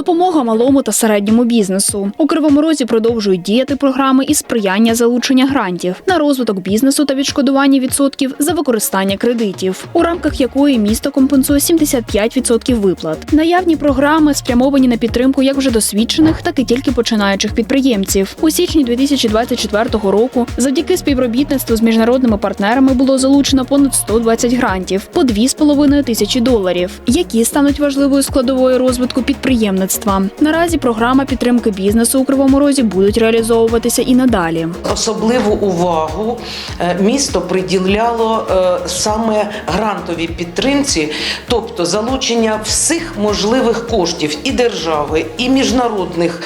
Допомога малому та середньому бізнесу. У Кривому Розі продовжують діяти програми із сприяння залучення грантів на розвиток бізнесу та відшкодування відсотків за використання кредитів, у рамках якої місто компенсує 75% виплат. Наявні програми спрямовані на підтримку як вже досвідчених, так і тільки починаючих підприємців. У січні 2024 року завдяки співробітництву з міжнародними партнерами було залучено понад 120 грантів по 2,5 тисячі доларів, які стануть важливою складовою розвитку підприємництва. Наразі програма підтримки бізнесу у Кривому Розі будуть реалізовуватися і надалі. Особливу увагу е, місто приділяло е, саме грантовій підтримці, тобто залучення всіх можливих коштів і держави, і міжнародних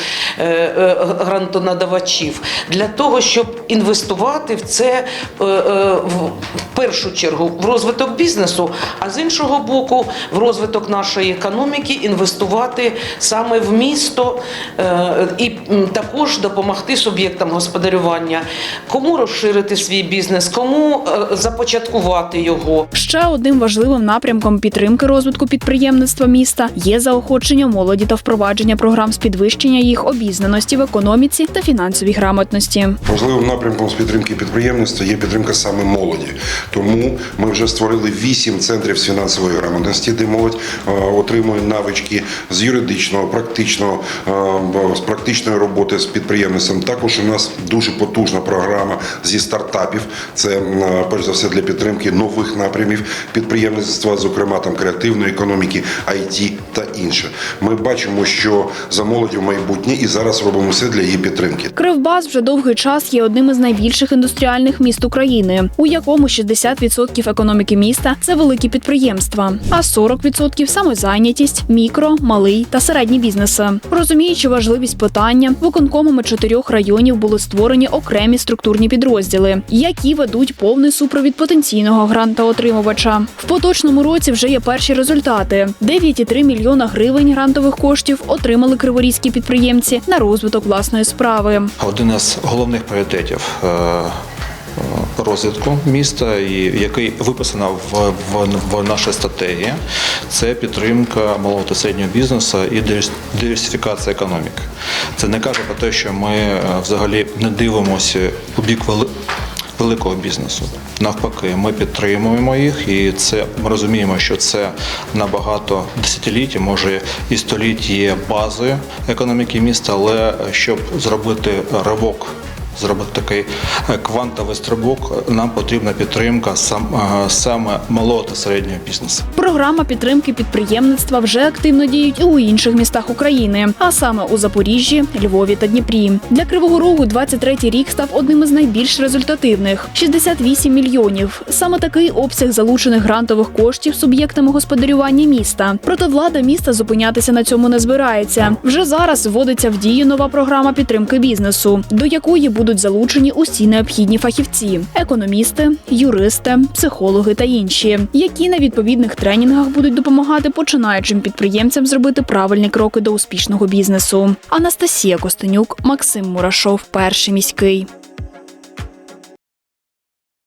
грантонадавачів. Для того, щоб інвестувати в це е, е, в першу чергу в розвиток бізнесу, а з іншого боку, в розвиток нашої економіки інвестувати саме в місто е, і також допомогти суб'єктам господарювання, кому розширити свій бізнес, кому е, започаткувати його. Ще одним важливим напрямком підтримки розвитку підприємництва міста є заохочення молоді та впровадження програм з підвищення їх обізнаності в економіці та фінансовій грамотності. Важливим напрямком з підтримки підприємництва є підтримка саме молоді. Тому ми вже створили вісім центрів з фінансової грамотності, де молодь е, отримує навички з юридичного, практичного, е, з практичної роботи з підприємництвом. Також у нас дуже потужна програма зі стартапів. Це е, перш за все для підтримки нових напрямів підприємництва, зокрема там креативної економіки, IT та інше. Ми бачимо, що за молоддю майбутнє і зараз робимо все для її підтримки. Кривбас вже довгий час є одним із найбільших індустріальних міст України, у якому 60% економіки міста це великі підприємства, а 40% – самозайнятість, мікро, малий та середні бізнеси. Розуміючи важливість питання, виконкомами чотирьох районів були створені окремі структурні підрозділи, які ведуть повний супровід потенційного грантоотримувача. В поточному році вже є перші результати: 9,3 мільйона гривень грантових коштів отримали криворізькі підприємці на розвиток власної справи. Один із головних пріоритетів е, розвитку міста, і який виписано в, в, в нашій стратегії, це підтримка малого та середнього бізнесу і диверсифікація економіки. Це не каже про те, що ми е, взагалі не дивимося у бік великого бізнесу. Навпаки, ми підтримуємо їх, і це ми розуміємо, що це набагато десятиліть, може і століть є базою економіки міста, але щоб зробити ривок, зробити такий е, квантовий стрибок, нам потрібна підтримка е, саме малого та середнього бізнесу. Програма підтримки підприємництва вже активно діють і у інших містах України, а саме у Запоріжжі, Львові та Дніпрі. Для Кривого Рогу 23-й рік став одним із найбільш результативних 68 мільйонів. Саме такий обсяг залучених грантових коштів суб'єктами господарювання міста. Проте влада міста зупинятися на цьому не збирається. Вже зараз вводиться в дію нова програма підтримки бізнесу, до якої будуть залучені усі необхідні фахівці: економісти, юристи, психологи та інші, які на відповідних тренінгах будуть допомагати починаючим підприємцям зробити правильні кроки до успішного бізнесу. Анастасія Костенюк, Максим Мурашов, перший міський.